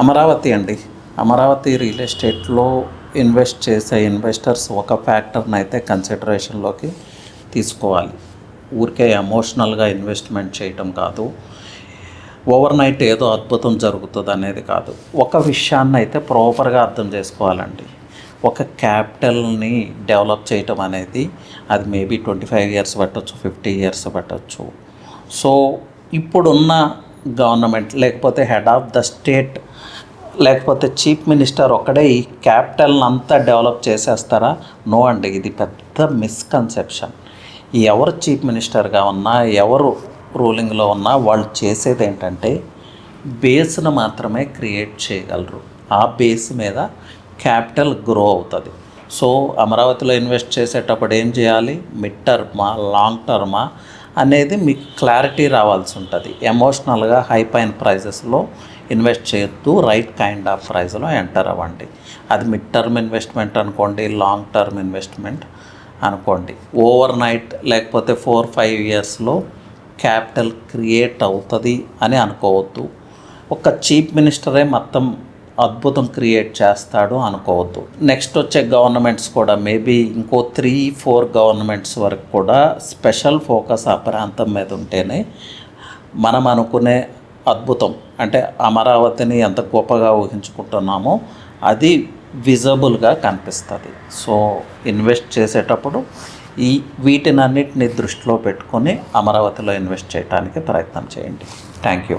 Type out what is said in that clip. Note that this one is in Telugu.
అమరావతి అండి. అమరావతి రియల్ ఎస్టేట్లో ఇన్వెస్ట్ చేసే ఇన్వెస్టర్స్ ఒక ఫ్యాక్టర్ని అయితే కన్సిడరేషన్లోకి తీసుకోవాలి. ఊరికే ఎమోషనల్గా ఇన్వెస్ట్మెంట్ చేయటం కాదు. ఓవర్ నైట్ ఏదో అద్భుతం జరుగుతుంది అనేది కాదు. ఒక విషయాన్ని అయితే ప్రాపర్గా అర్థం చేసుకోవాలండి. ఒక క్యాపిటల్ని డెవలప్ చేయటం అనేది అది మేబీ ట్వంటీ ఫైవ్ ఇయర్స్ పట్టచ్చు ఫిఫ్టీ ఇయర్స్ పట్టవచ్చు సో ఇప్పుడున్న గవర్నమెంట్ లేకపోతే హెడ్ ఆఫ్ ద స్టేట్ లేకపోతే చీఫ్ మినిస్టర్ ఒక్కడే ఈ క్యాపిటల్ని అంతా డెవలప్ చేసేస్తారా? నో అండి ఇది పెద్ద మిస్కన్సెప్షన్. ఎవరు చీఫ్ మినిస్టర్గా ఉన్నా ఎవరు రూలింగ్లో ఉన్నా వాళ్ళు చేసేది ఏంటంటే బేస్ను మాత్రమే క్రియేట్ చేయగలరు. ఆ బేస్ మీద క్యాపిటల్ గ్రో అవుతుంది. సో అమరావతిలో ఇన్వెస్ట్ చేసేటప్పుడు ఏం చేయాలి? మిడ్ టర్మా లాంగ్ టర్మా? అనేది మీకు క్లారిటీ రావాల్సి ఉంటుంది. ఎమోషనల్గా హై పైన ప్రైజెస్లో ఇన్వెస్ట్ చేయొద్దు. రైట్ కైండ్ ఆఫ్ ప్రైస్లో ఎంటర్ అవ్వండి. అది మిడ్ టర్మ్ ఇన్వెస్ట్మెంట్ అనుకోండి లాంగ్ టర్మ్ ఇన్వెస్ట్మెంట్ అనుకోండి. ఓవర్ నైట్ లేకపోతే ఫోర్ ఫైవ్ ఇయర్స్లో క్యాపిటల్ క్రియేట్ అవుతుంది అని అనుకోవద్దు. ఒక చీఫ్ మినిస్టరే మొత్తం అద్భుతం క్రియేట్ చేస్తాడు అనుకోవద్దు. నెక్స్ట్ వచ్చే గవర్నమెంట్స్ కూడా మేబీ ఇంకో త్రీ ఫోర్ గవర్నమెంట్స్ వరకు కూడా స్పెషల్ ఫోకస్ ఆ ప్రాంతం మీద ఉంటేనే మనం అనుకునే అద్భుతం. అంటే అమరావతిని ఎంత గొప్పగా ఊహించుకుంటున్నామో అది విజబుల్గా కనిపిస్తుంది. సో ఇన్వెస్ట్ చేసేటప్పుడు ఈ వీటినన్నిటిని దృష్టిలో పెట్టుకొని అమరావతిలో ఇన్వెస్ట్ చేయడానికి ప్రయత్నం చేయండి. Thank you.